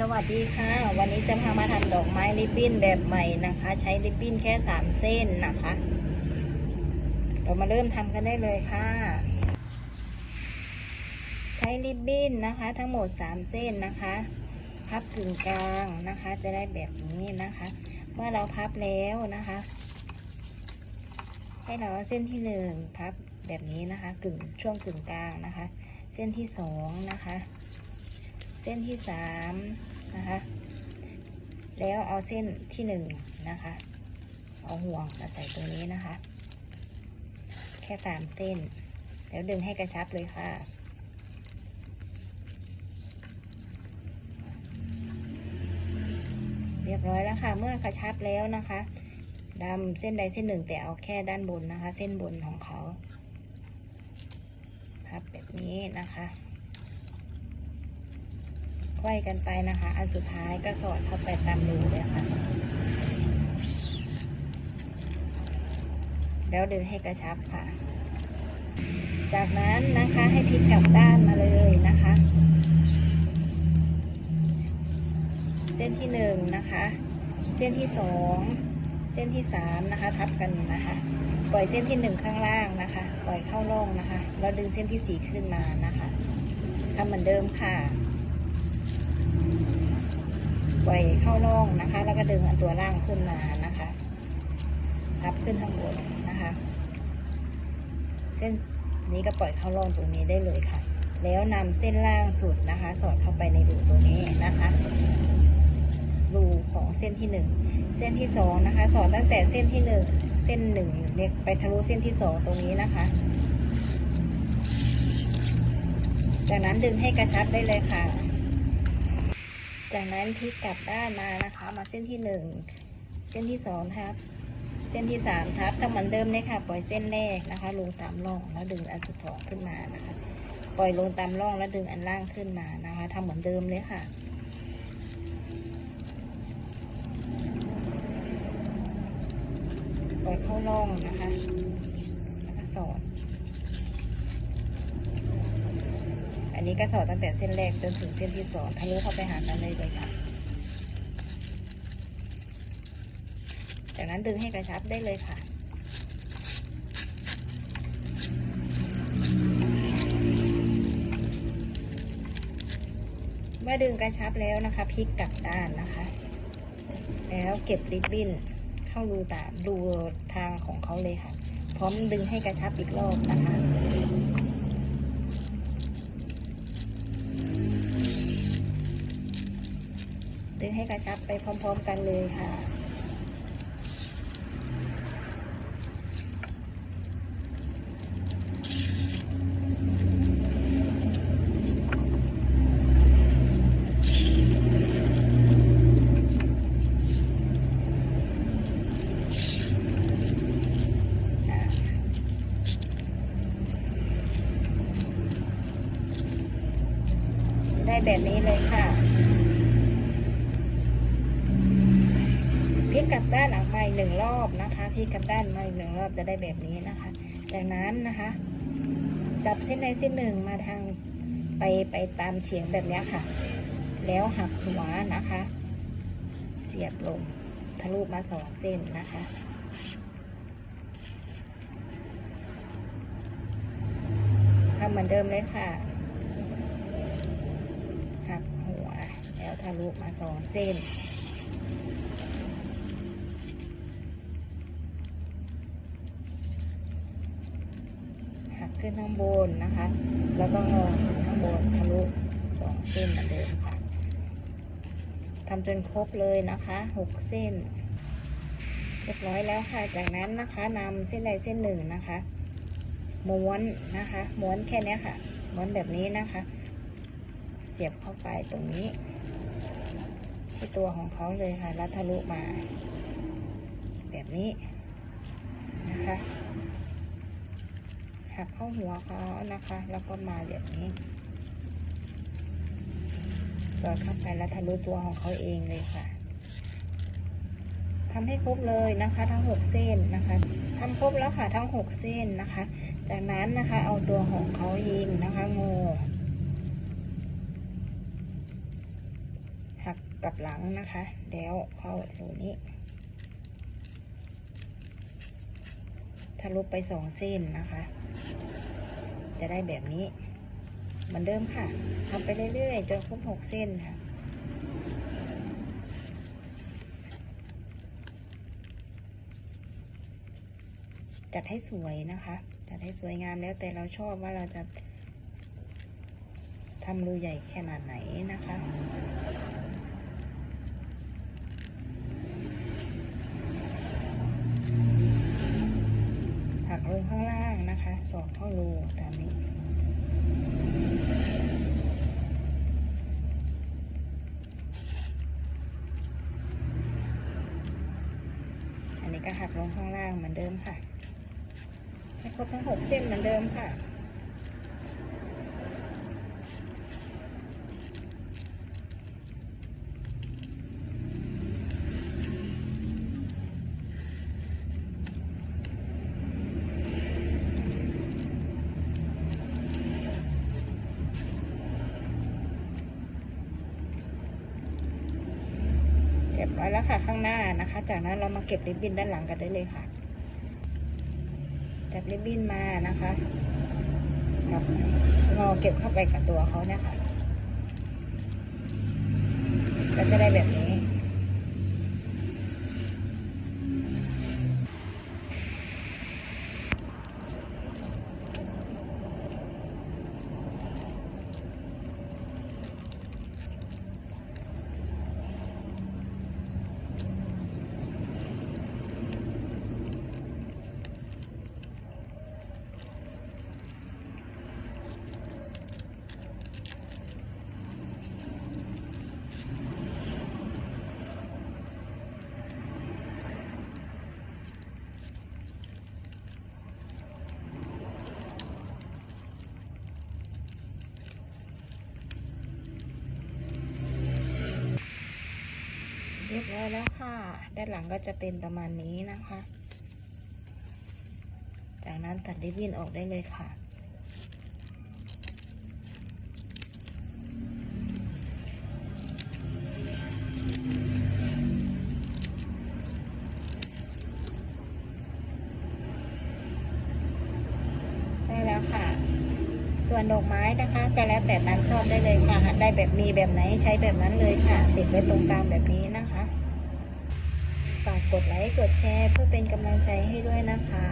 สวัสดีค่ะ วันนี้จะพามาทำดอกไม้ริบบิ้นแบบใหม่นะคะ ใช้ริบบิ้นแค่สามเส้นนะคะเรามาเริ่มทำกันได้เลยค่ะ ใช้ริบบิ้นนะคะ ทั้งหมดสามเส้นนะคะพับกึ่งกลางนะคะ จะได้แบบนี้นะคะ เมื่อเราพับแล้วนะคะ ให้เราเส้นที่หนึ่งพับแบบนี้นะคะ กึ่งช่วงกึ่งกลางนะคะ เส้นที่สองนะคะ เส้นที่สามนะคะ แล้วเอาเส้นที่หนึ่งนะคะ เอาห่วงมาใส่ตรงนี้นะคะ แค่สามเส้น แล้วดึงให้กระชับเลยค่ะเรียบร้อยแล้วค่ะ เมื่อกระชับแล้วนะคะดำเส้นใดเส้นหนึ่งแต่เอาแค่ด้านบนนะคะ เส้นบนของเขาพับแบบนี้นะคะ ว้กันไปนะคะ อันสุดท้ายก็สอดเข้าไปตามรูเลยค่ะ แล้วดึงให้กระชับค่ะ จากนั้นนะคะให้พลิกกลับด้านมาเลยนะคะ เส้นที่หนึ่งนะคะ เส้นที่สองเส้นที่สามนะคะทับกันนะคะ ปล่อยเส้นที่หนึ่งข้างล่างนะคะ ปล่อยเข้าร่องนะคะ แล้วดึงเส้นที่สี่ขึ้นมานะคะทำเหมือนเดิมค่ะ ปล่อยเข้าร่องนะคะ แล้วก็ดึงตัวล่างขึ้นมานะคะทับขึ้นข้างบนนะคะ เส้นนี้ก็ปล่อยเข้าร่องตรงนี้ได้เลยค่ะ แล้วนำเส้นล่างสุดนะคะ สอดเข้าไปในรูตรงนี้นะคะรูของเส้นที่หนึ่งเส้นที่สองนะคะ สอดตั้งแต่เส้นที่หนึ่งเส้นหนึ่งเนี่ยไปทะลุเส้นที่สองตรงนี้นะคะ จากนั้นดึงให้กระชับได้เลยค่ะ จากนั้นพลิกกลับด้านมานะคะ มาเส้นที่หนึ่งเส้นที่สองทับ เส้นที่สามทับทำเหมือนเดิมเลยค่ะ ปล่อยเส้นแรกนะคะ ลงตามร่องแล้วดึงอันสุดท้องขึ้นมานะคะ ปล่อยลงตามร่องแล้วดึงอันล่างขึ้นมานะคะทำเหมือนเดิมเลยค่ะปล่อยเข้าร่องนะคะแล้วก็สอด อั นี้ก็สอดตั้งแต่เส้นแรกจนถึงเส้นที่สองทะลุเข้าไปหากันเลยเลยค่ะ จากนั้นดึงให้กระชับได้เลยค่ะเมื่อดึงกระชับแล้วนะคะพลิกกลับด้านนะคะ แล้วเก็บริบบิ้นเข้ารูตามรูทางของเขาเลยค่ะ พร้อมดึงให้กระชับอีกรอบนะคะ ดึงให้กระชับไปพร้อม ๆ กันเลยค่ะ ได้แบบนี้เลยค่ะ พ ลิกกลับด้านออกมาหนึ่งรอบนะคะพลิกกลับด้านมาอีกหนึ่งรอบจะได้แบบนี้นะคะ จากนั้นนะคะจับเส้นใดเส้นหนึ่งมาทางไปไปตามเฉียงแบบนี้ค่ะ แล้วหักหัวนะคะ เสียบลงทะลุมาสองเส้นนะคะทำเหมือนเดิมเลยค่ะหักหัว แล้วทะลุมาสองเส้น หัก ขึ้นข้างบนนะคะ แล้วก็งอขึ้นข้างบนทะลุสองเส้นเหมือนเดิมค่ะทำจนครบเลยนะคะหกเส้นเรียบร้อยแล้วค่ะ จากนั้นนะคะนำเส้นใดเส้นหนึ่งนะคะ ม้วนนะคะ ม้วนแค่นี้ค่ะ ม้วนแบบนี้นะคะ เสียบเข้าไปตรงนี้ ที่ตัวของเขาเลยค่ะ แล้วทะลุมา แบบนี้นะคะ หักเข้าหัวเขานะคะ แล้วก็มาแบบนี้สอดเข้าไปแล้วทะลุตัวของเขาเองเลยค่ะทำให้ครบเลยนะคะ ทั้งหกเส้นนะคะทำครบแล้วค่ะทั้งหกเส้นนะคะ จากนั้นนะคะเอาตัวของเขายิงนะคะงูหักกับหลังนะคะ แล้วเข้ารูนี้ ทะลุไปสองเส้นนะคะ จะได้แบบนี้เหมือนเดิมค่ะทำไปเรื่อยๆจนครบหกเส้นค่ะจัดให้สวยนะคะ จัดให้สวยงามแล้วแต่เราชอบว่าเราจะทำรูใหญ่แค่นาดไหนนะคะ ลงข้างล่างนะคะสอดเข้ารูตามนี้ อันนี้ก็หักลงข้างล่างเหมือนเดิมค่ะให้ครบทั้งหกเส้นเหมือนเดิมค่ะ บร้อยแล้วค่ะข้างหน้านะคะ จากนั้นเรามาเก็บริบบิ้นด้านหลังกันได้เลยค่ะ จับริบบิ้นมานะคะกับงอเก็บเข้าไปกับตัวเขาเนี่ยค่ะก็จะได้แบบนี้ เรียบร้อยแล้วค่ะ ด้านหลังก็จะเป็นประมาณนี้นะคะ จากนั้นตัดริบบิ้นออกได้เลยค่ะได้แล้วค่ะ ส่วนดอกไม้นะคะก็แล้วแต่ตามชอบได้เลยค่ะ ได้แบบมีแบบไหนใช้แบบนั้นเลยค่ะ ติดไว้ตรงกลางแบบนี้นะคะ กดไลค์ กดแชร์ เพื่อเป็นกำลังใจให้ด้วยนะคะ